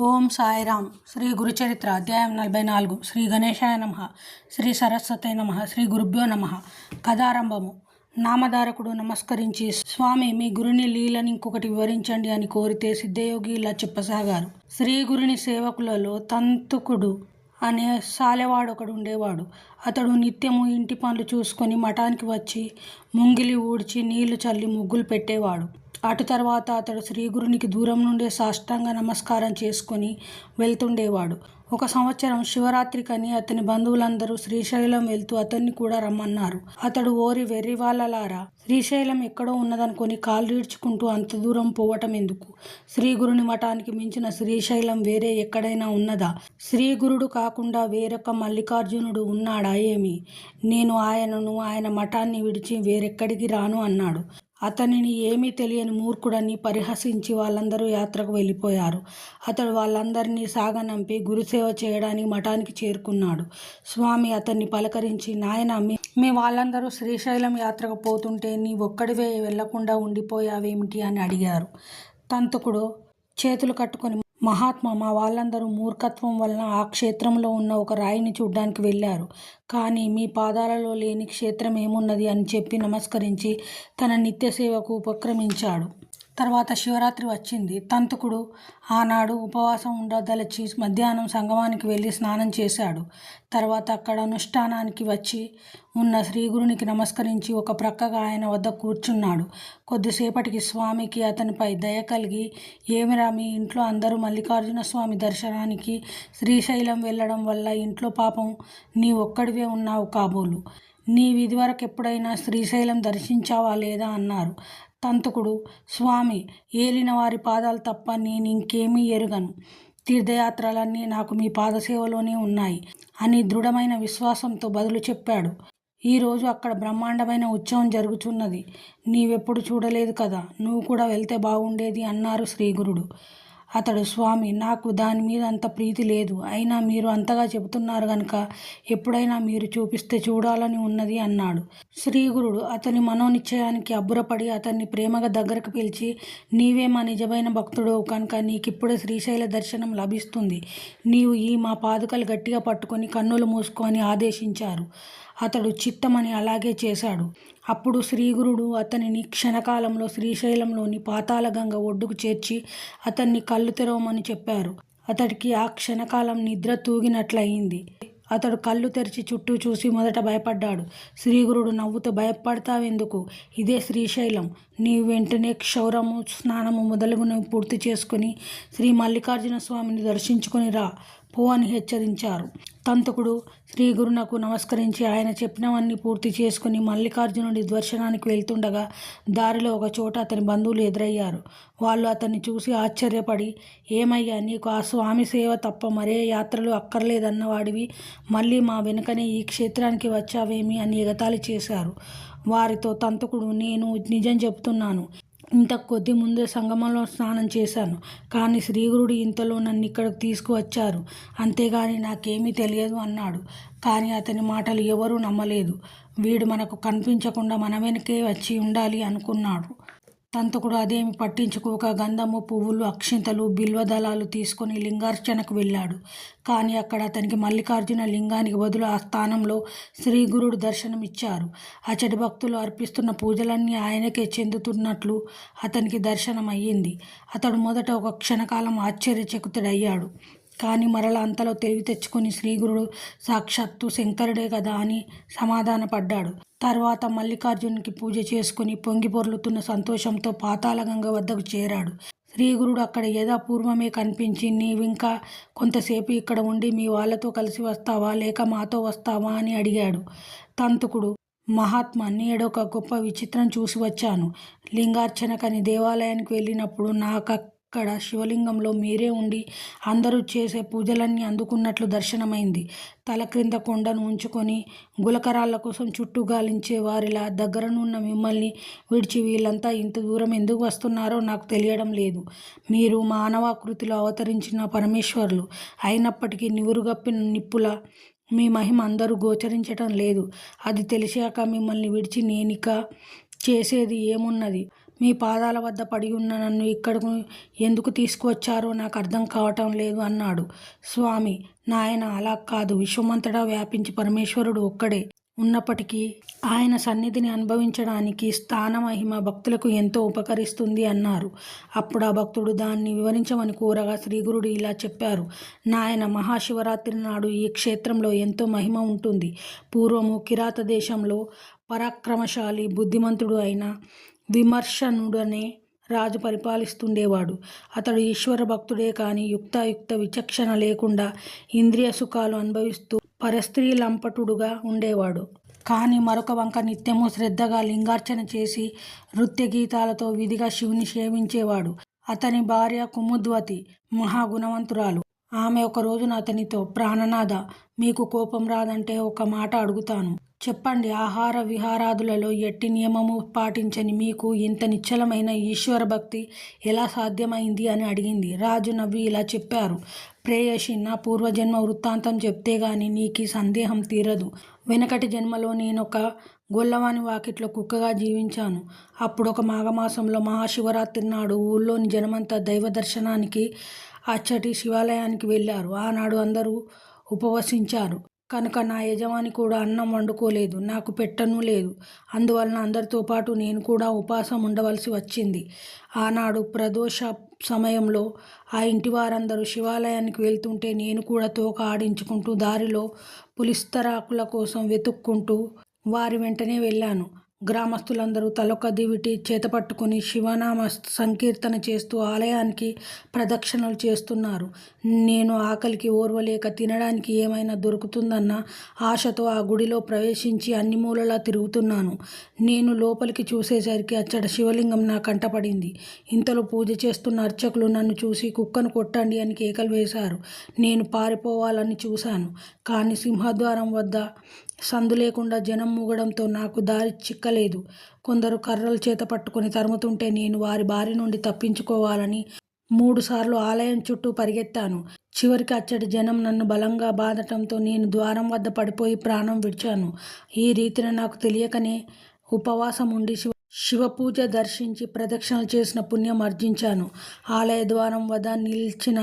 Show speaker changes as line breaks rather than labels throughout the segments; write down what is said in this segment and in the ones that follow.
ఓం సాయిరామ్. శ్రీ గురుచరిత్ర అధ్యాయం నలభై నాలుగు శ్రీ గణేశాయ నమ. శ్రీ సరస్వతే నమ. శ్రీ గురుభ్యో నమ. కథారంభము. నామధారకుడు నమస్కరించి స్వామి మీ గురుని లీలని ఇంకొకటి వివరించండి అని కోరితే సిద్ధయోగి ఇలా చెప్పసాగారు. శ్రీ గురుని సేవకులలో తంతుకుడు అనే సాలెవాడు ఒకడు ఉండేవాడు. అతడు నిత్యము ఇంటి పనులు చూసుకొని మఠానికి వచ్చి ముంగిలి ఊడ్చి నీళ్ళు చల్లి ముగ్గులు పెట్టేవాడు. అటు తర్వాత అతడు శ్రీగురునికి దూరం నుండే సాష్టాంగ నమస్కారం చేసుకొని వెళ్తుండేవాడు. ఒక సంవత్సరం శివరాత్రికని అతని బంధువులందరూ శ్రీశైలం వెళ్తూ అతన్ని కూడా రమ్మన్నారు. అతడు ఓరి వెర్రి వాళ్ళలారా శ్రీశైలం ఎక్కడో ఉన్నదనుకొని కాళ్ళీడ్చుకుంటూ అంత దూరం పోవటం ఎందుకు శ్రీగురుని మఠానికి మించిన శ్రీశైలం వేరే ఎక్కడైనా ఉన్నదా? శ్రీగురుడు కాకుండా వేరొక మల్లికార్జునుడు ఉన్నాడా ఏమి? నేను ఆయనను ఆయన మఠాన్ని విడిచి వేరెక్కడికి రాను అన్నాడు. అతనిని ఏమీ తెలియని మూర్ఖుడని పరిహసించి వాళ్ళందరూ యాత్రకు వెళ్ళిపోయారు. అతడు వాళ్ళందరినీ సాగనంపి గురుసేవ చేయడానికి మఠానికి చేరుకున్నాడు. స్వామి అతన్ని పలకరించి నాయన మీ వాళ్ళందరూ శ్రీశైలం యాత్రకు పోతుంటే నీ ఒక్కడివే వెళ్ళకుండా ఉండిపోయావేమిటి? అని అడిగారు. తంతకుడు చేతులు కట్టుకొని మహాత్మా మా వాళ్ళందరూ మూర్ఖత్వం వలన ఆ క్షేత్రంలో ఉన్న ఒక రాయిని చూడ్డానికి వెళ్ళారు. కానీ మీ పాదాలలో లేని క్షేత్రం ఏమున్నది అని చెప్పి నమస్కరించి తన నిత్య సేవకు ఉపక్రమించాడు. తర్వాత శివరాత్రి వచ్చింది. తంతకుడు ఆనాడు ఉపవాసం ఉండదలచి మధ్యాహ్నం సంగమానికి వెళ్ళి స్నానం చేశాడు. తర్వాత అక్కడ అనుష్ఠానానికి వచ్చి ఉన్న శ్రీగురునికి నమస్కరించి ఒక ప్రక్కగా ఆయన వద్ద కూర్చున్నాడు. కొద్దిసేపటికి స్వామికి అతనిపై దయ కలిగి ఏమిరా మీ ఇంట్లో అందరూ మల్లికార్జున స్వామి దర్శనానికి శ్రీశైలం వెళ్ళడం వల్ల ఇంట్లో పాపం నీ ఒక్కడివే ఉన్నావు కాబోలు. నీ విధివరకు ఎప్పుడైనా శ్రీశైలం దర్శించావా లేదా అన్నారు. తంతకుడు స్వామి ఏలిన వారి పాదాలు తప్ప నేను ఇంకేమీ ఎరుగను. తీర్థయాత్రలన్నీ నాకు మీ పాదసేవలోనే ఉన్నాయి అని దృఢమైన విశ్వాసంతో బదులు చెప్పాడు. ఈరోజు అక్కడ బ్రహ్మాండమైన ఉత్సవం జరుగుతున్నది నీవెప్పుడు చూడలేదు కదా? నువ్వు కూడా వెళ్తే బాగుండేది అన్నారు శ్రీగురుడు. అతడు స్వామి నాకు దాని మీద అంత ప్రీతి లేదు. అయినా మీరు అంతగా చెబుతున్నారు గనుక ఎప్పుడైనా మీరు చూపిస్తే చూడాలని ఉన్నది అన్నాడు. శ్రీగురుడు అతని మనోనిశ్చయానికి అబ్బురపడి అతన్ని ప్రేమగా దగ్గరకు పిలిచి నీవే మా నిజమైన భక్తుడు కనుక నీకిప్పుడే శ్రీశైల దర్శనం లభిస్తుంది. నీవు ఈ మా పాదుకలు గట్టిగా పట్టుకొని కన్నులు మూసుకొని ఆదేశించారు. అతడు చిత్తమని అలాగే చేశాడు. అప్పుడు శ్రీగురుడు అతనిని క్షణకాలంలో శ్రీశైలంలోని పాతాళగంగ ఒడ్డుకు చేర్చి అతన్ని కళ్ళు తెరవమని చెప్పారు. అతడికి ఆ క్షణకాలం నిద్ర తూగినట్లయింది. అతడు కళ్ళు తెరిచి చుట్టూ చూసి మొదట భయపడ్డాడు. శ్రీగురుడు నవ్వుతూ భయపడతావెందుకు? ఇదే శ్రీశైలం. నీవు వెంటనే క్షౌరము స్నానము మొదలుగునవి పూర్తి చేసుకుని శ్రీ మల్లికార్జున స్వామిని దర్శించుకొని రా. పో అని హెచ్చరించారు. తంతకుడు శ్రీ గురునకు నమస్కరించి ఆయన చెప్పినవన్నీ పూర్తి చేసుకుని మల్లికార్జునుడి దర్శనానికి వెళ్తుండగా దారిలో ఒక చోట అతని బంధువులు ఎదురయ్యారు. వాళ్ళు అతన్ని చూసి ఆశ్చర్యపడి ఏమయ్యా నీకు ఆ స్వామి సేవ తప్ప మరే యాత్రలు అక్కర్లేదన్నవాడివి మళ్ళీ మా వెనుకనే ఈ క్షేత్రానికి వచ్చావేమి? అని ఎగతాళి చేశారు. వారితో తంతకుడు నేను నిజం చెబుతున్నాను ఇంత కొద్ది ముందే సంగమంలో స్నానం చేశాను. కానీ శ్రీగురుడు ఇంతలో నన్ను ఇక్కడికి తీసుకువచ్చారు. అంతేగాని నాకేమీ తెలియదు అన్నాడు. కానీ అతని మాటలు ఎవరూ నమ్మలేదు. వీడు మనకు కనిపించకుండా మన వెనకే వచ్చి ఉండాలి అనుకున్నాడు. తంతకుడు అదేమి పట్టించుకోక గంధము పువ్వులు అక్షింతలు బిల్వదళాలు తీసుకొని లింగార్చనకు వెళ్ళాడు. కానీ అక్కడ అతనికి మల్లికార్జున లింగానికి బదులు ఆ స్థానంలో శ్రీగురుడు దర్శనమిచ్చారు. అచటి భక్తులు అర్పిస్తున్న పూజలన్నీ ఆయనకే చెందుతున్నట్లు అతనికి దర్శనం అయ్యింది అతడు మొదట ఒక క్షణకాలం ఆశ్చర్యచకుతుడయ్యాడు. కానీ మరల అంతలో తెలివి తెచ్చుకొని శ్రీగురుడు సాక్షాత్తు శంకరుడే కదా అని సమాధానపడ్డాడు. తర్వాత మల్లికార్జునికి పూజ చేసుకుని పొంగి పొర్లుతున్న సంతోషంతో పాతాళగంగ వద్దకు చేరాడు. శ్రీగురుడు అక్కడ యథాపూర్వమే కనిపించి నీవింకా కొంతసేపు ఇక్కడ ఉండి మీ వాళ్ళతో కలిసి వస్తావా? లేక మాతో వస్తావా? అని అడిగాడు. తంతుకుడు మహాత్మా నేడొక గొప్ప విచిత్రం చూసి వచ్చాను. లింగార్చనకని దేవాలయానికి వెళ్ళినప్పుడు నాకు అక్కడ శివలింగంలో మీరే ఉండి అందరూ చేసే పూజలన్నీ అందుకున్నట్లు దర్శనమైంది. తల క్రింద కొండను ఉంచుకొని గులకరాళ్ళ కోసం చుట్టూ గాలించే వారిలా దగ్గరనున్న మిమ్మల్ని విడిచి వీళ్ళంతా ఇంత దూరం ఎందుకు వస్తున్నారో నాకు తెలియడం లేదు. మీరు మానవాకృతిలో అవతరించిన పరమేశ్వరులు. అయినప్పటికీ నివురుగప్పిన నిప్పుల మీ మహిమ అందరూ గోచరించటం లేదు. అది తెలిసాక మిమ్మల్ని విడిచి నేనిక చేసేది ఏమున్నది? మీ పాదాల వద్ద పడి ఉన్న నన్ను ఇక్కడకు ఎందుకు తీసుకువచ్చారో నాకు అర్థం కావటం లేదు అన్నాడు. స్వామి నాయన అలా కాదు. విశ్వమంతటా వ్యాపించి పరమేశ్వరుడు ఒక్కడే. ఉన్నప్పటికీ ఆయన సన్నిధిని అనుభవించడానికి స్థాన మహిమ భక్తులకు ఎంతో ఉపకరిస్తుంది అన్నారు. అప్పుడు ఆ భక్తుడు దాన్ని వివరించమని కోరగా శ్రీగురుడు ఇలా చెప్పారు. నాయన మహాశివరాత్రి నాడు ఈ క్షేత్రంలో ఎంతో మహిమ ఉంటుంది. పూర్వము కిరాత దేశంలో పరాక్రమశాలి బుద్ధిమంతుడు అయిన విమర్శనుడనే రాజు పరిపాలిస్తుండేవాడు. అతడు ఈశ్వర భక్తుడే కానీ యుక్తాయుక్త విచక్షణ లేకుండా ఇంద్రియ సుఖాలు అనుభవిస్తూ పరస్త్రీ లంపటుడుగా ఉండేవాడు. కానీ మరొక వంక నిత్యము శ్రద్ధగా లింగార్చన చేసి నృత్య గీతాలతో విధిగా శివుని సేవించేవాడు. అతని భార్య కుముద్వతి మహాగుణవంతురాలు. ఆమె ఒక రోజున అతనితో ప్రాణనాథ మీకు కోపం రాదంటే ఒక మాట అడుగుతాను. చెప్పండి ఆహార విహారాదులలో ఎట్టి నియమము పాటించని మీకు ఇంత నిశ్చలమైన ఈశ్వర భక్తి ఎలా సాధ్యమైంది? అని అడిగింది. రాజు నవ్వి ఇలా చెప్పారు. ప్రేయసి నా పూర్వజన్మ వృత్తాంతం చెప్తే గాని నీకు సందేహం తీరదు. వెనకటి జన్మలో నేనొక గొల్లవాని వాకిట్లో కుక్కగా జీవించాను. అప్పుడు ఒక మాఘమాసంలో మహాశివరాత్రి నాడు ఊళ్ళోని జనమంతా దైవ దర్శనానికి అచ్చటి శివాలయానికి వెళ్ళారు. ఆనాడు అందరూ ఉపవసించారు. కనుక నా యజమాని కూడా అన్నం వండుకోలేదు. నాకు పెట్టను లేదు. అందువలన అందరితో పాటు నేను కూడా ఉపాసం ఉండవలసి వచ్చింది. ఆనాడు ప్రదోష సమయంలో ఆ ఇంటి వారందరూ శివాలయానికి వెళ్తుంటే నేను కూడా తోక ఆడించుకుంటూ దారిలో పులిస్తరాకుల కోసం వెతుక్కుంటూ వారి వెంటనే వెళ్ళాను. గ్రామస్తులందరూ తలొక దివిటి చేతపట్టుకుని శివనామ సంకీర్తన చేస్తూ ఆలయానికి ప్రదక్షిణలు చేస్తున్నారు. నేను ఆకలికి ఓర్వలేక తినడానికి ఏమైనా దొరుకుతుందన్న ఆశతో ఆ గుడిలో ప్రవేశించి అన్ని మూలలా తిరుగుతున్నాను. నేను లోపలికి చూసేసరికి అచ్చట శివలింగం నా కంటపడింది ఇంతలో పూజ చేస్తున్న అర్చకులు నన్ను చూసి కుక్కను కొట్టండి అని కేకలు వేశారు. నేను పారిపోవాలని చూశాను. కానీ సింహద్వారం వద్ద సందు లేకుండా జనం మూగడంతో నాకు దారి చిక్కలేదు. కొందరు కర్రలు చేత పట్టుకుని తరుముతుంటే నేను వారి బారి నుండి తప్పించుకోవాలని మూడుసార్లు ఆలయం చుట్టూ పరిగెత్తాను. చివరికి అచ్చటి జనం నన్ను బలంగా బాధటంతో నేను ద్వారం వద్ద పడిపోయి ప్రాణం విడిచాను. ఈ రీతిన నాకు తెలియకనే ఉపవాసం ఉండి శివ శివపూజ దర్శించి ప్రదక్షిణలు చేసిన పుణ్యం అర్జించాను. ఆలయ ద్వారం వద్ద నిలిచిన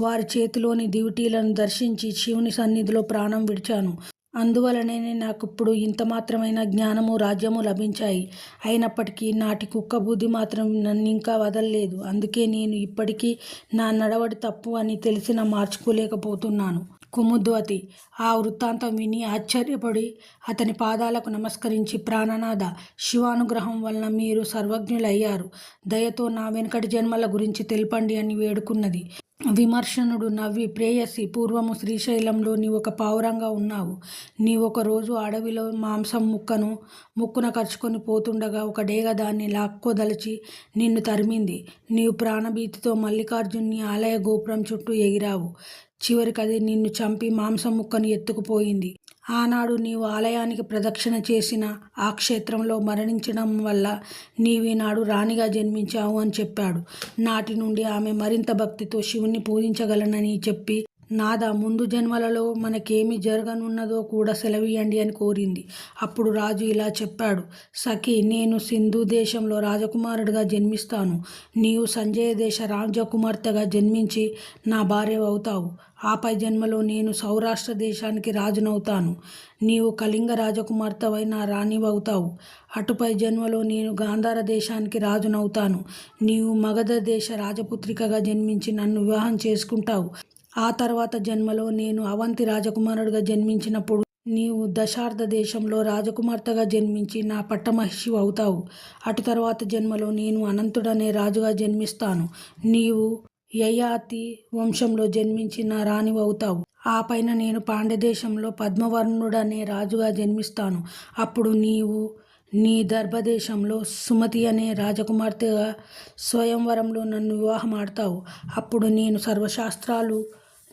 వారి చేతిలోని దివిటీలను దర్శించి శివుని సన్నిధిలో ప్రాణం విడిచాను. అందువలననే నాకు ఇప్పుడు ఇంత మాత్రమైన జ్ఞానము రాజ్యము లభించాయి. అయినప్పటికీ నాటి కుక్క బుద్ధి మాత్రం నన్ను ఇంకా వదలలేదు. అందుకే నేను ఇప్పటికీ నా నడవడి తప్పు అని తెలిసిన మార్చుకోలేకపోతున్నాను. కుముద్వతి ఆ వృత్తాంతం విని ఆశ్చర్యపడి అతని పాదాలకు నమస్కరించి ప్రాణనాథ శివానుగ్రహం వలన మీరు సర్వజ్ఞులయ్యారు. దయతో నా వెనుకటి జన్మల గురించి తెలపండి అని వేడుకున్నది. విమర్శనుడు నవ్వి ప్రేయసి పూర్వము శ్రీశైలంలో నీ ఒక పావురంగా ఉన్నావు. నీవొక రోజు అడవిలో మాంసం ముక్కను ముక్కున కరుచుకొని పోతుండగా ఒక డేగ దాన్ని లాక్కోదలిచి నిన్ను తరిమింది. నీవు ప్రాణభీతితో మల్లికార్జున్ని ఆలయ గోపురం చుట్టూ ఎగిరావు. చివరికి అది నిన్ను చంపి మాంసం ముక్కను ఎత్తుకుపోయింది. ఆనాడు నీవు ఆలయానికి ప్రదక్షిణ చేసిన ఆ క్షేత్రంలో మరణించడం వల్ల నీవీనాడు రాణిగా జన్మించావు అని చెప్పాడు. నాటి నుండి ఆమె మరింత భక్తితో శివుణ్ణి పూజించగలనని చెప్పి నాద ముందు జన్మలలో మనకేమి జరగనున్నదో కూడా సెలవీయండి అని కోరింది. అప్పుడు రాజు ఇలా చెప్పాడు. సఖి నేను సింధు దేశంలో రాజకుమారుడిగా జన్మిస్తాను. నీవు సంజయ దేశ రాజకుమార్తెగా జన్మించి నా భార్య అవుతావు. ఆపై జన్మలో నేను సౌరాష్ట్ర దేశానికి రాజునవుతాను. నీవు కళింగ రాజకుమార్తెవై నా రాణివవుతావు. అటుపై జన్మలో నేను గాంధార దేశానికి రాజునవుతాను. నీవు మగధ దేశ రాజపుత్రికగా జన్మించి నన్ను వివాహం చేసుకుంటావు. ఆ తర్వాత జన్మలో నేను అవంతి రాజకుమారుడిగా జన్మించినప్పుడు నీవు దశార్థ దేశంలో రాజకుమార్తెగా జన్మించి నా పట్టమహిషి అవుతావు. అటు తర్వాత జన్మలో నేను అనంతుడనే రాజుగా జన్మిస్తాను. నీవు యయాతి వంశంలో జన్మించిన రాణి అవుతావు ఆ పైన నేను పాండ్యదేశంలో పద్మవర్ణుడనే రాజుగా జన్మిస్తాను. అప్పుడు నీవు నీ దర్భదేశంలో సుమతి అనే రాజకుమార్తెగా స్వయంవరంలో నన్ను వివాహం ఆడతావు అప్పుడు నేను సర్వశాస్త్రాలు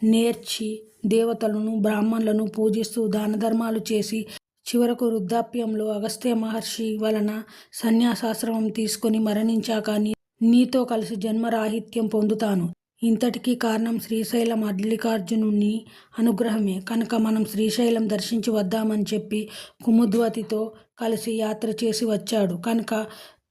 నేర్చి దేవతలను బ్రాహ్మణులను పూజిస్తూ దాన ధర్మాలు చేసి చివరకు వృద్ధాప్యంలో అగస్త్య మహర్షి వలన సన్యాసాశ్రమం తీసుకొని మరణించాక నీ నీతో కలిసి జన్మరాహిత్యం పొందుతాను. ఇంతటికీ కారణం శ్రీశైలం మల్లికార్జునుని అనుగ్రహమే. కనుక మనం శ్రీశైలం దర్శించి వద్దామని చెప్పి కుముద్వతితో కలిసి యాత్ర చేసి వచ్చాడు. కనుక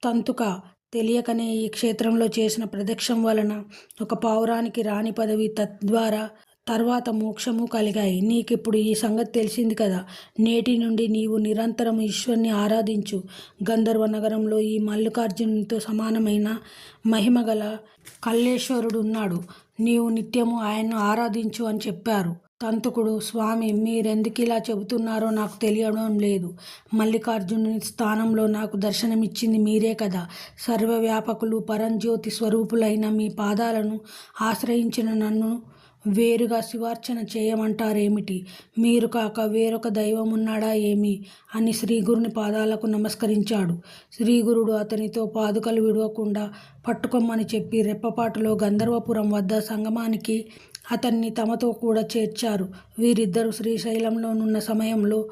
తంతుక తెలియకనే ఈ క్షేత్రంలో చేసిన ప్రదక్షం వలన ఒక పావురానికి రాణి పదవి తద్వారా తర్వాత మోక్షము కలిగాయి. నీకిప్పుడు ఈ సంగతి తెలిసింది కదా. నేటి నుండి నీవు నిరంతరం ఈశ్వరుని ఆరాధించు. గంధర్వ నగరంలో ఈ మల్లికార్జునునితో సమానమైన మహిమగల కల్లేశ్వరుడు ఉన్నాడు నీవు నిత్యము ఆయన్ను ఆరాధించు అని చెప్పారు. తంతుకుడు స్వామి మీరెందుకు ఇలా చెబుతున్నారో నాకు తెలియడం లేదు. మల్లికార్జునుని స్థానంలో నాకు దర్శనమిచ్చింది మీరే కదా. సర్వవ్యాపకులు పరంజ్యోతి స్వరూపులైన మీ పాదాలను ఆశ్రయించిన నన్ను వేరుగా శివార్చన చేయమంటారేమిటి? మీరు కాక వేరొక దైవం ఉన్నాడా ఏమి? అని శ్రీగురుని పాదాలకు నమస్కరించాడు. శ్రీగురుడు అతనితో పాదుకలు విడవకుండా పట్టుకోమని చెప్పి రెప్పపాటులో గంధర్వపురం వద్ద సంగమానికి అతన్ని తమతో కూడా చేర్చారు. వీరిద్దరూ శ్రీశైలంలోనున్న సమయంలో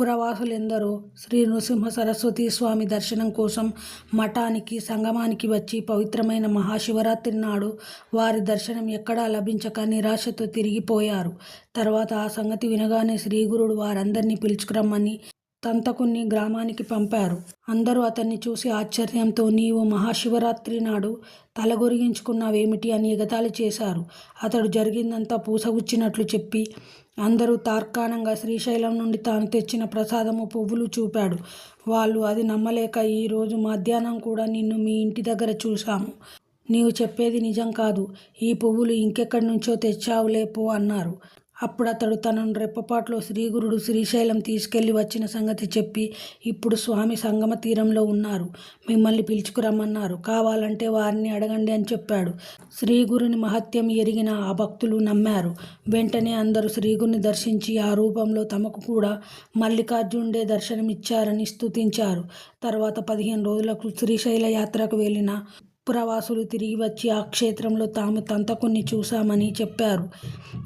పురవాసులెందరో శ్రీ నృసింహ సరస్వతి స్వామి దర్శనం కోసం మఠానికి సంగమానికి వచ్చి పవిత్రమైన మహాశివరాత్రి నాడు వారి దర్శనం ఎక్కడా లభించక నిరాశతో తిరిగిపోయారు. తర్వాత ఆ సంగతి వినగానే శ్రీగురుడు వారందరినీ పిలుచుకురమ్మని తంతకుణ్ణి గ్రామానికి పంపారు. అందరూ అతన్ని చూసి ఆశ్చర్యంతో నీవు మహాశివరాత్రి నాడు తలగొరిగించుకున్నావేమిటి? అని ఎగతాళి చేశారు. అతడు జరిగిందంతా పూసగుచ్చినట్లు చెప్పి అందరూ తార్కాణంగా శ్రీశైలం నుండి తాను తెచ్చిన ప్రసాదము పువ్వులు చూపాడు. వాళ్ళు అది నమ్మలేక ఈరోజు మధ్యాహ్నం కూడా నిన్ను మీ ఇంటి దగ్గర చూశాము. నీవు చెప్పేది నిజం కాదు. ఈ పువ్వులు ఇంకెక్కడి నుంచో తెచ్చావులే పో అన్నారు. అప్పుడు అతడు తనను రెప్పపాట్లో శ్రీగురుడు శ్రీశైలం తీసుకెళ్ళి వచ్చిన సంగతి చెప్పి ఇప్పుడు స్వామి సంగమ తీరంలో ఉన్నారు. మిమ్మల్ని పిలుచుకురమ్మన్నారు. కావాలంటే వారిని అడగండి అని చెప్పాడు. శ్రీగురుని మహత్యం ఎరిగిన ఆ భక్తులు నమ్మారు. వెంటనే అందరూ శ్రీగురిని దర్శించి ఆ రూపంలో తమకు కూడా మల్లికార్జునుడే దర్శనమిచ్చారని స్తుతించారు. తర్వాత పదిహేను రోజులకు శ్రీశైల యాత్రకు వెళ్ళిన పురవాసులు తిరిగి వచ్చి ఆ క్షేత్రంలో తాము తంతకుణ్ణి చూశామని చెప్పారు.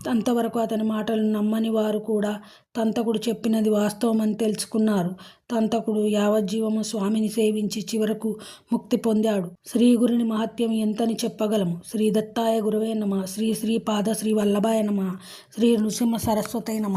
అంతవరకు అతని మాటలు నమ్మని వారు కూడా తంతకుడు చెప్పినది వాస్తవమని తెలుసుకున్నారు. తంతకుడు యావజ్జీవము స్వామిని సేవించి చివరకు ముక్తి పొందాడు. శ్రీ గురుని మహత్యం ఎంతని చెప్పగలము? శ్రీ దత్తాయ గురువే నమ. శ్రీ శ్రీ పాద శ్రీ వల్లభాయ నమ. శ్రీ నృసింహ సరస్వతై నమ.